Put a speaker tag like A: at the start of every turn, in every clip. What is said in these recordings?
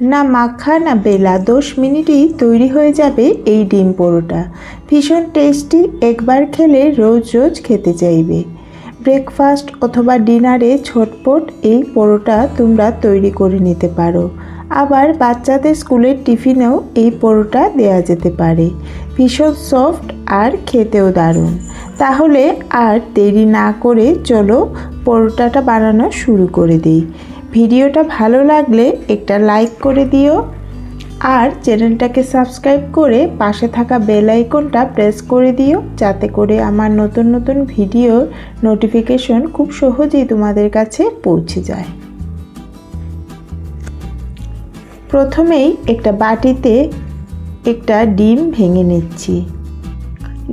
A: না মাখা, না বেলা, দশ মিনিটেই তৈরি হয়ে যাবে এই ডিম পরোটা। ভীষণ টেস্টি, একবার খেলে রোজ রোজ খেতে চাইবে। ব্রেকফাস্ট অথবা ডিনারে ছটপট এই পরোটা তোমরা তৈরি করে নিতে পারো। আবার বাচ্চাদের স্কুলের টিফিনেও এই পরোটা দেওয়া যেতে পারে। ভীষণ সফট আর খেতেও দারুণ। তাহলে আর দেরি না করে চলো পরোটাটা বানানো শুরু করে দিই। ভিডিওটা ভালো লাগলে একটা লাইক করে দিও আর চ্যানেলটাকে সাবস্ক্রাইব করে পাশে থাকা বেল আইকনটা প্রেস করে দিও যাতে করে আমার নতুন নতুন ভিডিওর নোটিফিকেশন খুব সহজেই তোমাদের কাছে পৌঁছে যায়। প্রথমেই একটা বাটিতে একটা ডিম ভেঙে নিচ্ছি।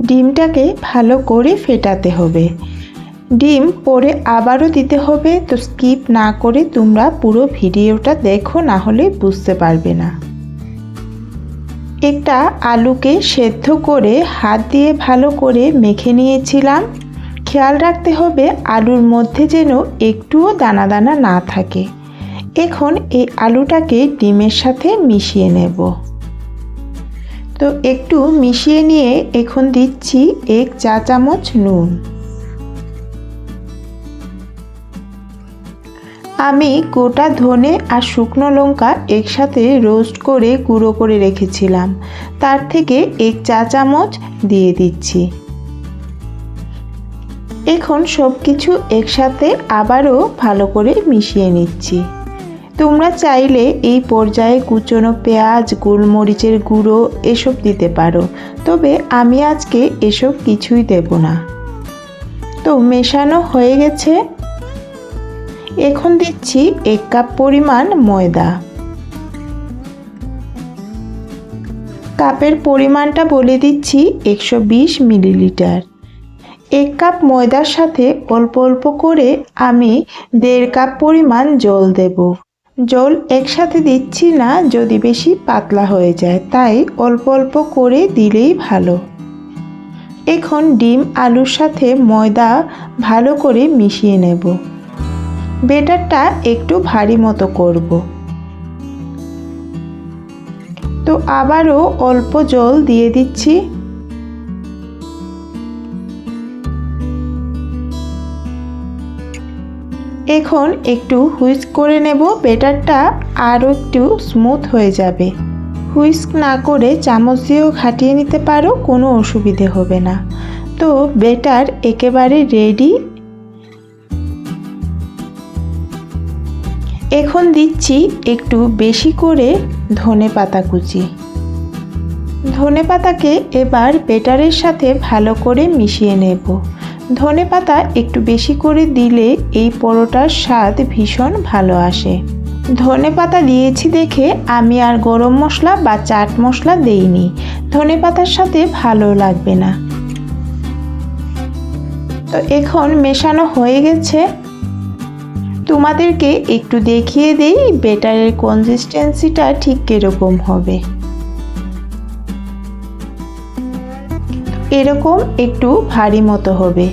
A: ডিমটাকে ভালো করে ফেটাতে হবে। ডিম পরে আবারও দিতে হবে, তো স্কিপ না করে তোমরা পুরো ভিডিওটা দেখো, না হলে বুঝতে পারবে না। একটা আলুকে সেদ্ধ করে হাত দিয়ে ভালো করে মেখে নিয়েছিলাম। খেয়াল রাখতে হবে আলুর মধ্যে যেন একটুও দানা দানা না থাকে। এখন এই আলুটাকে ডিমের সাথে মিশিয়ে নেব। তো একটু মিশিয়ে নিয়ে এখন দিচ্ছি এক চা চামচ নুন। আমি গোটা ধনে আর শুকনো লঙ্কা একসাথে রোস্ট করে গুঁড়ো করে রেখেছিলাম। তার থেকে এক চা চামচ দিয়ে দিচ্ছি। এখন সব কিছু একসাথে আবারও ভালো করে মিশিয়ে নিচ্ছি। তোমরা চাইলে এই পর্যায়ে কুচনো পেঁয়াজ, গোলমরিচের গুঁড়ো এসব দিতে পারো। তবে আমি আজকে এসব কিছুই দেব না। তো মেশানো হয়ে গেছে। এখন দিচ্ছি এক কাপ পরিমাণ ময়দা। কাপের পরিমাণটা বলে দিচ্ছি একশো বিশ মিলিলিটার। এক কাপ ময়দার সাথে অল্প অল্প করে আমি দেড় কাপ পরিমাণ জল দেব। জল একসাথে দিচ্ছি না, যদি বেশি পাতলা হয়ে যায়, তাই অল্প অল্প করে দিলেই ভালো। এখন ডিম, আলুর সাথে ময়দা ভালো করে মিশিয়ে নেব। বেটারটা একটু ভারী মতো করব। তো আবারও অল্প জল দিয়ে দিচ্ছি। এখন একটু হুইস্ক করে নেব, বেটারটা আরও একটু স্মুথ হয়ে যাবে। হুইস্ক না করে চামচ দিয়েও খাটিয়ে নিতে পারো, কোনো অসুবিধে হবে না। তো বেটার একেবারে রেডি এখন দিচ্ছি একটু বেশি করে ধনে পাতা কুচি। ধনে পাতাকে এবার বেটারের সাথে ভালো করে মিশিয়ে নেব। ধনে পাতা একটু বেশি করে দিলে এই পরোটার স্বাদ ভীষণ ভালো আসে। ধনে পাতা দিয়েছি দেখে আমি আর গরম মশলা বা চাট মশলা দেইনি। ধনে পাতার সাথে ভালো লাগবে না। তো এখন মেশানো হয়ে গেছে। তোমাদেরকে একটু দেখিয়ে দেই বেটারের কনসিস্টেন্সিটা ঠিক কীরকম হবে। এরকম একটু ভারী মতো হবে।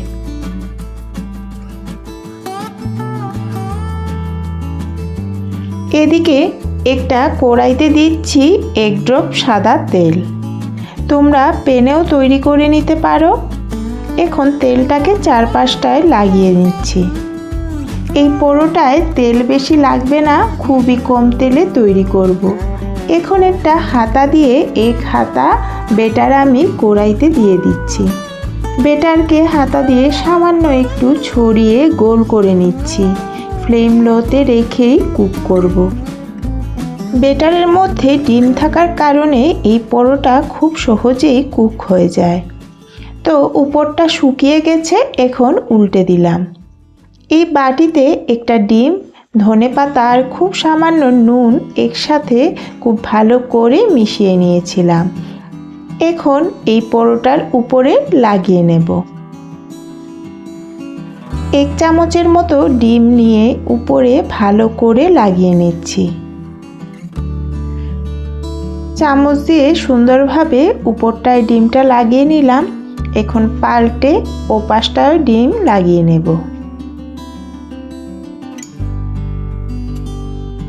A: এদিকে একটা কড়াইতে দিচ্ছি এক ড্রপ সাদা তেল। তোমরা পেনেও তৈরি করে নিতে পারো। এখন তেলটাকে চারপাশটায় লাগিয়ে নিচ্ছি। এই পরোটায় তেল বেশি লাগবে না, খুবই কম তেলে তৈরি করব। এখন একটা হাতা দিয়ে এক হাতা বেটার আমি কড়াইতে দিয়ে দিচ্ছি বেটারকে হাতা দিয়ে সামান্য একটু ছড়িয়ে গোল করে নিচ্ছি ফ্লেম লোতে রেখেই কুক করব। বেটারের মধ্যে ডিম থাকার কারণে এই পরোটা খুব সহজেই কুক হয়ে যায় তো উপরটা শুকিয়ে গেছে, এখন উল্টে দিলাম এই বাটিতে একটা ডিম, ধনে পাতা আর খুব সামান্য নুন একসাথে খুব ভালো করে মিশিয়ে নিয়েছিলাম। এখন এই পরোটার উপরে লাগিয়ে নেব। এক চামচের মতো ডিম নিয়ে উপরে ভালো করে লাগিয়ে নিচ্ছি। চামচ দিয়ে সুন্দরভাবে উপরটায় ডিমটা লাগিয়ে নিলাম। এখন পাল্টে ও ওপাশটায় ডিম লাগিয়ে নেব।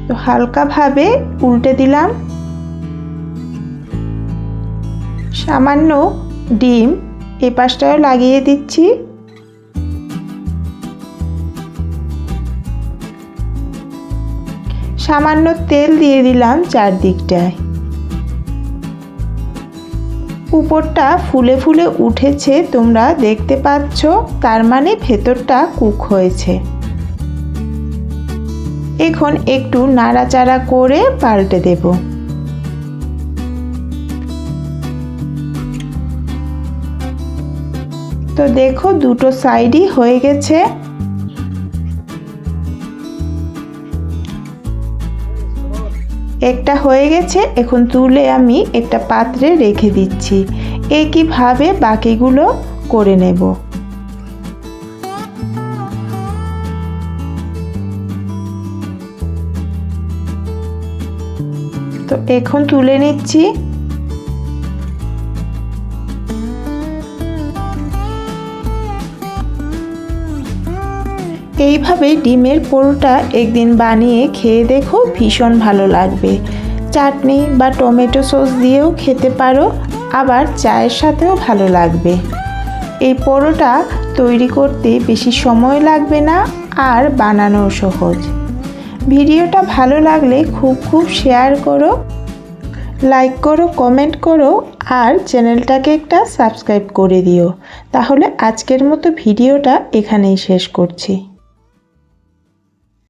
A: তো হালকাভাবে উল্টে দিলাম। সামান্য ডিম এ পাশটাও লাগিয়ে দিচ্ছি। সামান্য তেল দিয়ে দিলাম চারদিকটায়। উপরটা ফুলে ফুলে উঠেছে, তোমরা দেখতে পাচ্ছ, তার মানে ভেতরটা কুক হয়েছে। এখন একটু নাড়াচাড়া করে পাল্টে দেব। তো দেখো দুটো সাইডই হয়ে গেছে। একটা হয়ে গেছে, এখন তুলে আমি একটা পাত্রে রেখে দিচ্ছি। একইভাবে বাকিগুলো করে নেব। তো এখন তুলে নিচ্ছি। এইভাবে ডিমের পোড়োটা একদিন বানিয়ে খেয়ে দেখো ভীষণ ভালো লাগবে। চাটনি বা টমেটো সস দিয়েও খেতে পারো, আবার চায়ের সাথেও ভালো লাগবে। এই পোড়োটা তৈরি করতে বেশি সময় লাগবে না, আর বানানো সহজ। ভিডিওটা ভালো লাগলে খুব খুব শেয়ার করো লাইক করো কমেন্ট করো, আর চ্যানেলটাকে একটা সাবস্ক্রাইব করে দিও। তাহলে আজকের মতো ভিডিওটা এখানেই শেষ করছি।